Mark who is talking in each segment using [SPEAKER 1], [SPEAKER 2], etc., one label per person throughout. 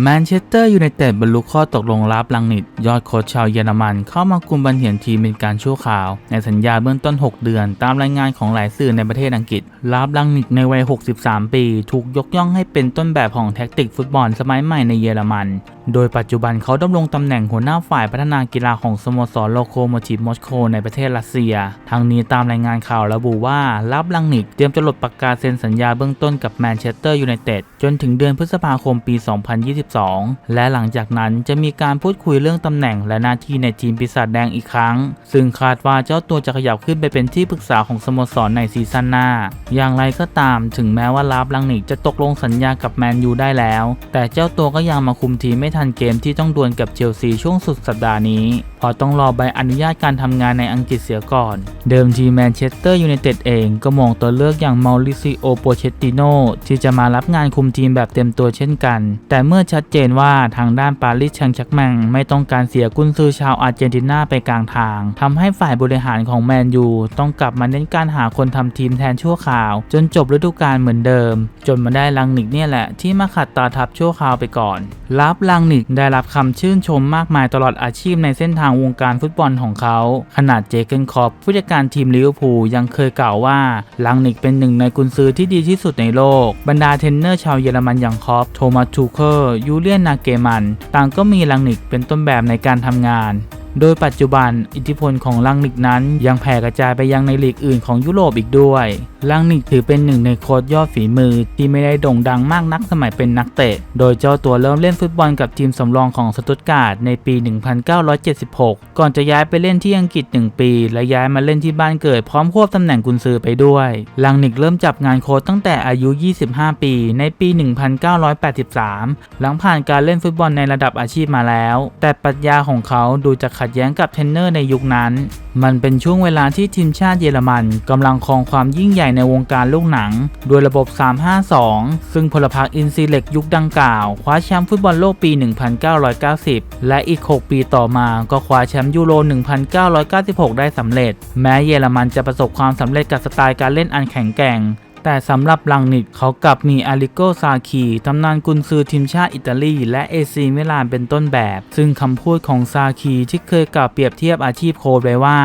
[SPEAKER 1] แมนเชสเตอร์ยูไนเต็ดบรรลุข้อตกลงรับลังนิด ยอดโค้ชชาวเยอรมันเข้ามาคุมบันเหียนทีมเป็นการชั่วคราว ในสัญญาเบื้องต้น 6 เดือน ตามรายงานของหลายสื่อในประเทศอังกฤษรับลังนิดในวัย 63 ปี ถูกยกย่องให้เป็นต้นแบบของแท็กติกฟุตบอลสมัยใหม่ในเยอรมันโดยปัจจุบันเขาดำรงตำแหน่งหัวหน้าฝ่ายพัฒนากีฬาของสโมสรโลโคโมทีฟมอสโกในประเทศรัสเซียทั้งนี้ตามรายงานข่าวระบุว่ารับลังนิกเตรียมจะหลดปากกาเซ็นสัญญาเบื้องต้นกับแมนเชสเตอร์ยูไนเต็ดจนถึงเดือนพฤษภาคมปี 2022 และหลังจากนั้นจะมีการพูดคุยเรื่องตำแหน่งและหน้าที่ในทีมปีศาจแดงอีกครั้ง ซึ่งคาดว่าเจ้าตัวจะขยับขึ้นไปเป็นที่ปรึกษาของสโมสรในซีซั่นหน้า อย่างไรก็ตามถึงแม้ว่าลาบลังนิกจะตกลงสัญญากับแมนยูได้แล้ว แต่เจ้าตัวก็ยังมาคุมทีมไม่ทันเกมที่ต้องดวลกับเชลซีช่วงสุดสัปดาห์นี้ พราะต้องรอใบอนุญาตการทำงานในอังกฤษเสียก่อน เดิมทีแมนเชสเตอร์ยูไนเต็ดเองก็มองตัวเลือกอย่างมาริซิโอโปเชตติโนที่จะมารับงานคุมทีมแบบเต็มตัวเช่นกัน แต่เมื่อชัดเจนว่าทางด้านปารีสแชงชักแมงไม่ต้องการเสียกุนซือชาวอาร์เจนตินาไปกลางทางทำให้ฝ่ายบริหารของแมนยูต้องกลับมาเน้นการหาคนทำทีมแทนชั่วคราว จนจบฤดูกาลเหมือนเดิม จนมาได้ลังนิกเนี่ยแหละที่มาขัดตาทับชั่วคราวไปก่อน รับลังนิกได้รับคำชื่นชมมากมายตลอดอาชีพในเส้นทางวงการฟุตบอลของเขา ขนาดเจเกนคอปผู้จัดการทีมลิเวอร์พูลยังเคยกล่าวว่าลังนิกเป็นหนึ่งในกุนซือที่ดีที่สุดในโลก บรรดาเทรนเนอร์ชาวเยอรมันอย่างคอปโทมัสทูเคอร์ยูเลียนนาเกมัน ต่างก็มีลังนิกเป็นต้นแบบในการทำงาน โดยปัจจุบันอิทธิพลของลังนิกนั้นยังแผ่กระจายไปยังในลีกอื่นของยุโรปอีกด้วย ลังนิกถือเป็นหนึ่งในโค้ชยอดฝีมือที่ไม่ได้โด่งดังมากนักสมัยเป็นนักเตะ โดยเจ้าตัวเริ่มเล่นฟุตบอลกับทีมสำรองของสตุตการ์ดในปี 1976 ก่อนจะย้ายไปเล่นที่อังกฤษ 1 ปี และย้ายมาเล่นที่บ้านเกิดพร้อมควบตำแหน่งกุนซือไปด้วย ลังนิกเริ่มจับงานโค้ชตั้งแต่อายุ 25 ปีในปี 1983 หลังผ่านการเล่นฟุตบอลในระดับอาชีพมาแล้ว แต่ปรัชญาของเขาดูจะขัดแย้งกับเทนเนอร์ในยุคนั้น มันเป็นช่วงเวลาที่ทีมชาติเยอรมันกำลังครองความยิ่งใหญ่ในวงการลูกหนัง โดยระบบ 352 ซึ่งพลพรรคอินซีเล็กยุคดังกล่าว คว้าแชมป์ฟุตบอลโลกปี 1990 และอีก 6 ปีต่อมาก็คว้าแชมป์ยูโร 1996 ได้สำเร็จ แม้เยอรมันจะประสบความสำเร็จกับสไตล์การเล่นอันแข็งแกร่ง แต่สำหรับลังนิดเขากลับมีอาริโกซาคีตำนานกุนซือทีมชาติอิตาลีและเอซีมิลานเป็นต้นแบบ ซึ่งคำพูดของซาคีที่เคยกล่าวเปรียบเทียบอาชีพโค้ชไว้ว่า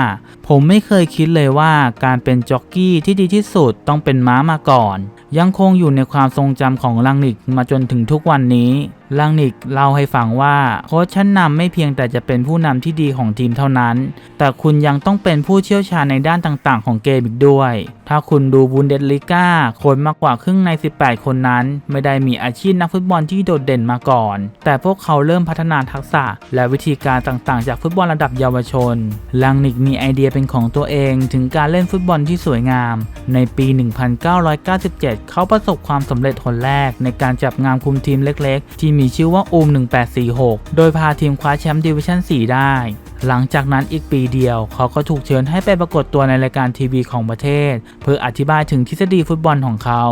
[SPEAKER 1] ผมไม่เคยคิดเลยว่าการเป็นจ็อกกี้ที่ดีที่สุดต้องเป็นม้ามาก่อน ยังคงอยู่ในความทรงจำของลังนิดมาจนถึงทุกวันนี้ ลังนิกเล่าให้ฟังว่าโค้ชชั้นนำไม่เพียงแต่จะเป็นผู้นำที่ดีของทีมเท่านั้น แต่คุณยังต้องเป็นผู้เชี่ยวชาญในด้านต่างๆ ของเกมอีกด้วย ถ้าคุณดูบุนเดสลิก้าคนมากกว่าครึ่งใน 18 คนนั้น ไม่ได้มีอาชีพนักฟุตบอลที่โดดเด่นมาก่อน แต่พวกเขาเริ่มพัฒนาทักษะ และวิธีการต่างๆ จากฟุตบอลระดับเยาวชน ลังนิกมีไอเดียเป็นของตัวเองถึงการเล่นฟุตบอลที่สวยงาม ในปี 1997 เขาประสบความสำเร็จคนแรกในการจับงามคุมทีมเล็ก ๆ ที่มีชื่อว่าอูม1846 โดยพาทีมคว้าแชมป์ดิวิชั่น 4 ได้ หลังจากนั้นอีกปีเดียว เขาก็ถูกเชิญให้ไปปรากฏตัวในรายการทีวีของประเทศ เพื่ออธิบายถึงทฤษฎีฟุตบอลของเขา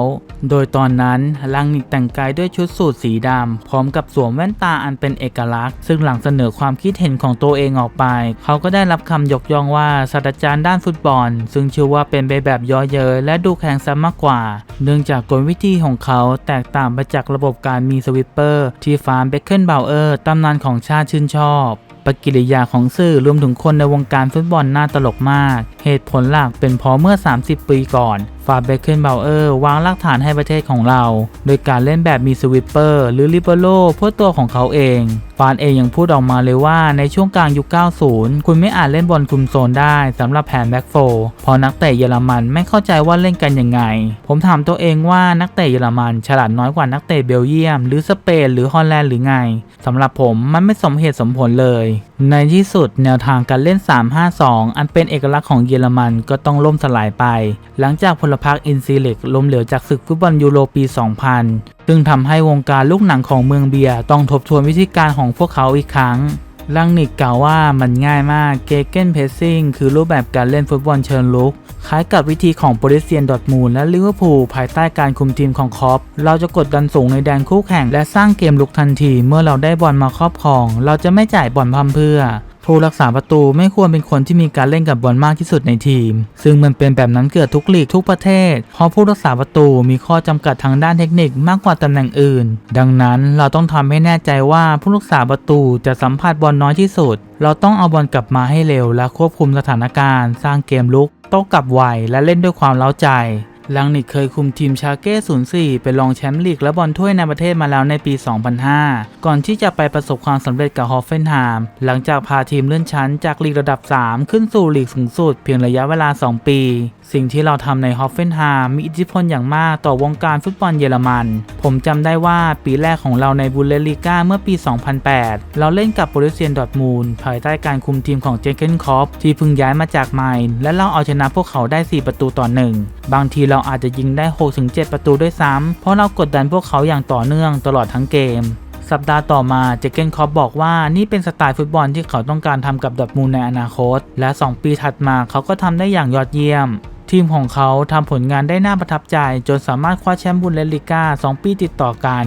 [SPEAKER 1] โดยตอนนั้นลังนิกแต่งกายด้วยชุดสูทสีดำพร้อมกับสวมแว่นตาอันเป็นเอกลักษณ์ ซึ่งหลังเสนอความคิดเห็นของตัวเองออกไป เขาก็ได้รับคำยกย่องว่าศาสตราจารย์ด้านฟุตบอล ซึ่งเชื่อว่าเป็นไปแบบย่อเย้ยและดูแข็งซะมากกว่า เนื่องจากกลวิธีของเขาแตกต่างไปจากระบบการมีสวิปเปอร์ที่ฟาร์มเบคเคิลเบลเออร์ตำนานของชาติชื่นชอบ ปฏิกิริยาของสื่อรวมถึงคนในวงการฟุตบอลน่าตลกมาก เหตุผลหลักเป็นเพราะเมื่อ 30 ปีก่อนฟาเบเคนเบลเออร์วางรากฐานให้ประเทศของเรา โดยการเล่นแบบมีสวิปเปอร์หรือลิเบโรเพื่อตัวของเขาเอง ฟานเองยังพูดออกมาเลยว่าในช่วงกลางยุค 90 คุณไม่อาจเล่นบอลคุมโซนได้สำหรับแผนแบ็กโฟเพราะนักเตะเยอรมันไม่เข้าใจว่าเล่นกันยังไง ผมถามตัวเองว่านักเตะเยอรมันฉลาดน้อยกว่านักเตะเบลเยียม หรือสเปนหรือฮอลแลนด์หรือไงสำหรับผมมันไม่สมเหตุสมผลเลย ในที่สุดแนวทางการเล่น 3-5-2 อันเป็นเอกลักษณ์ของเยยอรมันก็ต้องล่มสลายไป หลังจากพลพรรคอินซีเล็กล้มเหลวจากศึกฟุตบอลยูโรปี 2000 ซึ่งทำให้วงการลูกหนังของเมืองเบียร์ต้องทบทวนวิธีการของพวกเขาอีกครั้งลังนิกกล่าวว่ามันง่ายมากเกเกนเพสซิ่งคือรูปแบบการเล่นฟุตบอลเชิงลุก คล้ายกับวิธีของโปรตุเซียนดอทมูลและลิเวอร์พูลภายใต้การคุมทีมของคอปเราจะกดดันสูงในแดนคู่แข่งและสร้างเกมลุกทันที เมื่อเราได้บอลมาครอบครอง เราจะไม่จ่ายบอลพัมเพื่อ ผู้รักษาประตูไม่ควรเป็นคนที่มีการเล่นกับบอลมากที่สุดในทีม ซึ่งมันเป็นแบบนั้นเกือบทุกลีกทุกประเทศ เพราะผู้รักษาประตูมีข้อจำกัดทางด้านเทคนิคมากกว่าตำแหน่งอื่น ดังนั้นเราต้องทำให้แน่ใจว่าผู้รักษาประตูจะสัมผัสบอลน้อยที่สุด เราต้องเอาบอลกลับมาให้เร็วและควบคุมสถานการณ์ สร้างเกมลุกโต้กลับไวและเล่นด้วยความเล้าใจ ลังนิกเคยคุมทีมชาเก้ 04 เป็นรองแชมป์ลีกและบอลถ้วยในประเทศมาแล้วในปี 2005 ก่อนที่จะไปประสบความสำเร็จกับฮอฟเฟนไฮม์หลังจากพาทีมเลื่อนชั้นจากลีกระดับ 3 ขึ้นสู่ลีกสูงสุดเพียงระยะเวลา 2 ปี สิ่งที่เราทำในฮอฟเฟนไฮม์มีอิทธิพลอย่างมากต่อวงการฟุตบอลเยอรมัน ผมจำได้ว่าปีแรกของเราในบุนเลสลีกาเมื่อปี 2008 เราเล่นกับโบรุเซียนดอร์ทมูลภายใต้การคุมทีมของเจเกนคอปที่เพิ่งย้ายมาจากไมน์และเราเอาชนะพวกเขาได้ 4 ประตูต่อหนึ่งบางทีเราราอาจจะยิงได้ 6-7 ประตูด้วยซ้ำ เพราะเรากดดันพวกเขาอย่างต่อเนื่องตลอดทั้งเกมสัปดาห์ต่อมาเจเกนคอปบอกว่านี่เป็นสไตล์ฟุตบอลที่เขาต้องการทำกับดอร์ทมูลในอนาคต และ 2 ปีถัดมาเขาก็ทำได้อย่างยอดเยี่ยม ทีมของเขาทำผลงานได้น่าประทับใจ จนสามารถคว้าแชมป์บุนเลสลิก้า 2 ปีติดต่อกัน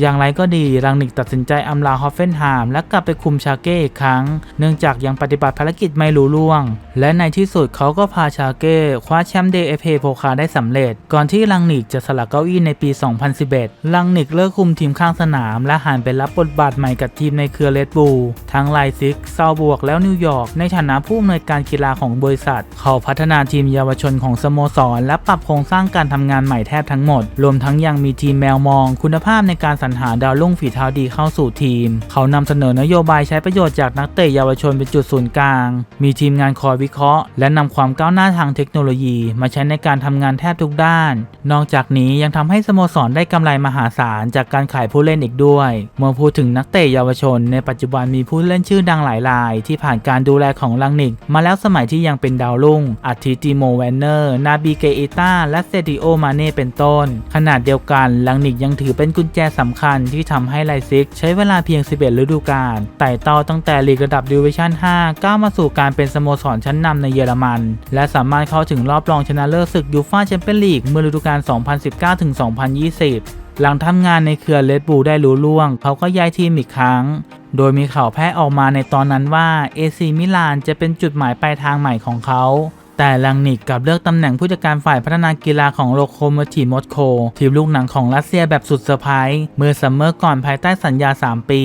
[SPEAKER 1] อย่างไรก็ดีรังนิกตัดสินใจอำลาฮอฟเฟนไฮม์และกลับไปคุมชาเก้อีกครั้ง เนื่องจากยังปฏิบัติภารกิจไม่รู้ล่วง และในที่สุดเขาก็พาชาเก้คว้าแชมป์เดเอฟเอโพคาได้สำเร็จ ก่อนที่รังนิกจะสละเก้าอี้ในปี 2011 รังนิกเลิกคุมทีมข้างสนาม และหันไปรับบทบาทใหม่กับทีมในเครือเลดบูลทั้งไลซิกเซาบวกแล้วนิวยอร์กในฐานะผู้อำนวยการกีฬาของบริษัท เขาพัฒนาทีมเยาวชนของสโมสร และปรับโครงสร้างการทำงานใหม่แทบทั้งหมด รวมทั้งยังมีทีมแมวมอง คุณภาพในการสรรหาดาวรุ่งฝีเท้าดีเข้าสู่ทีม เขานำเสนอนโยบายใช้ประโยชน์จากนักเตะเยาวชนเป็นจุดศูนย์กลาง มีทีมงานคอยวิเคราะห์ และนำความก้าวหน้าทางเทคโนโลยี มาใช้ในการทำงานแทบทุกด้าน นอกจากนี้ยังทำให้สโมสรได้กำไรมหาศาลจากการขายผู้เล่นอีกด้วย เมื่อพูดถึงนักเตะเยาวชน ในปัจจุบันมีผู้เล่นชื่อดังหลายราย ที่ผ่านการดูแลของลังนิก มาแล้วสมัยที่ยังเป็นดาวรุ่งอาทิติโมแวนเนอร์ นาบีเกอิต้าและเซดิโอมาเน่เป็นต้น ขนาดเดียวกันลังนิกยังถือเป็นกุญแจสำคัญที่ทำให้ไลซิกใช้เวลาเพียง 11 ฤดูกาลไต่เต้าตั้งแต่ลีกระดับดิวิชั่น 5 ก้าวมาสู่การเป็นสโมสรชั้นนำในเยอรมัน และสามารถเข้าถึงรอบรองชนะเลิศศึกยูฟ่าแชมเปี้ยนลีกเมื่อฤดูกาล 2019-2020หลังทำงานในเครือเลดบูได้รู้ล่วง เขาก็ย้ายทีมอีกครั้ง โดยมีข่าวแพร่ออกมาในตอนนั้นว่าเอซีมิลานจะเป็นจุดหมายปลายทางใหม่ของเขา แต่ลังนิกกลับเลือกตำแหน่งผู้จัดการฝ่ายพัฒนากีฬาของโลโคโมทีมอสโกทีมลูกหนังของรัสเซียแบบสุดเซอร์ไพรส์เมื่อซัมเมอร์ก่อนภายใต้สัญญา 3 ปี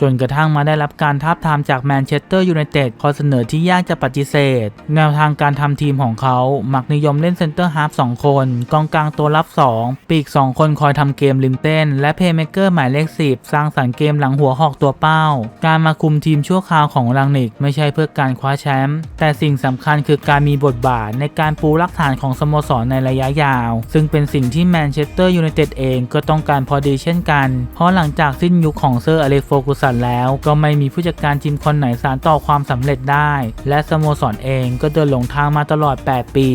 [SPEAKER 1] จนกระทั่งมาได้รับการทาบทามจากแมนเชสเตอร์ยูไนเต็ดข้อเสนอที่ยากจะปฏิเสธ แนวทางการทำทีมของเขา มักนิยมเล่นเซนเตอร์ฮาฟ2คน กองกลางตัวรับ 2 ปีก 2 คนคอยทำเกมริมเต้น และเพย์เมเกอร์หมายเลข 10 สร้างสรรค์เกมหลังหัวหอกตัวเป้า การมาคุมทีมชั่วคราวของลังนิกไม่ใช่เพื่อการคว้าแชมป์แต่สิ่งสำคัญคือการมีบทบาทในการปูรากฐานของสโมสรในระยะยาว ซึ่งเป็นสิ่งที่แมนเชสเตอร์ยูไนเต็ดเองก็ต้องการพอดีเช่นกัน เพราะหลังจากสิ้นยุคของเซอร์อเล็กโฟกุสันแล้วก็ไม่มีผู้จัดการทีมคนไหนสานต่อความสำเร็จได้ และสโมสรเองก็เดินหลงทางมาตลอด 8 ปี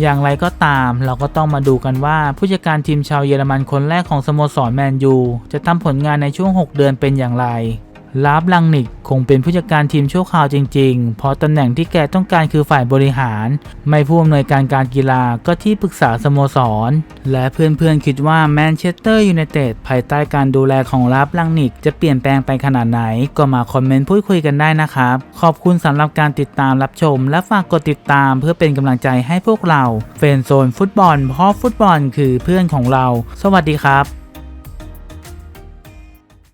[SPEAKER 1] อย่างไรก็ตามเราก็ต้องมาดูกันว่าผู้จัดการทีมชาวเยอรมันคนแรกของสโมสรแมนยูจะทำผลงานในช่วง 6 เดือนเป็นอย่างไร ลาฟลังนิกคงเป็นผู้จัดการทีมชั่วคราวจริงๆ เพราะตำแหน่งที่แกต้องการคือฝ่ายบริหาร ไม่ผู้อำนวยการการกีฬาก็ที่ปรึกษาสโมสร และเพื่อนๆคิดว่าแมนเชสเตอร์ยูไนเต็ดภายใต้การดูแลของลาฟลังนิกจะเปลี่ยนแปลงไปขนาดไหน ก็มาคอมเมนต์พูดคุยกันได้นะครับ ขอบคุณสำหรับการติดตามรับชม และฝากกดติดตามเพื่อเป็นกำลังใจให้พวกเราเฟนโซนฟุตบอลเพราะฟุตบอลคือเพื่อนของเรา สวัสดีครับ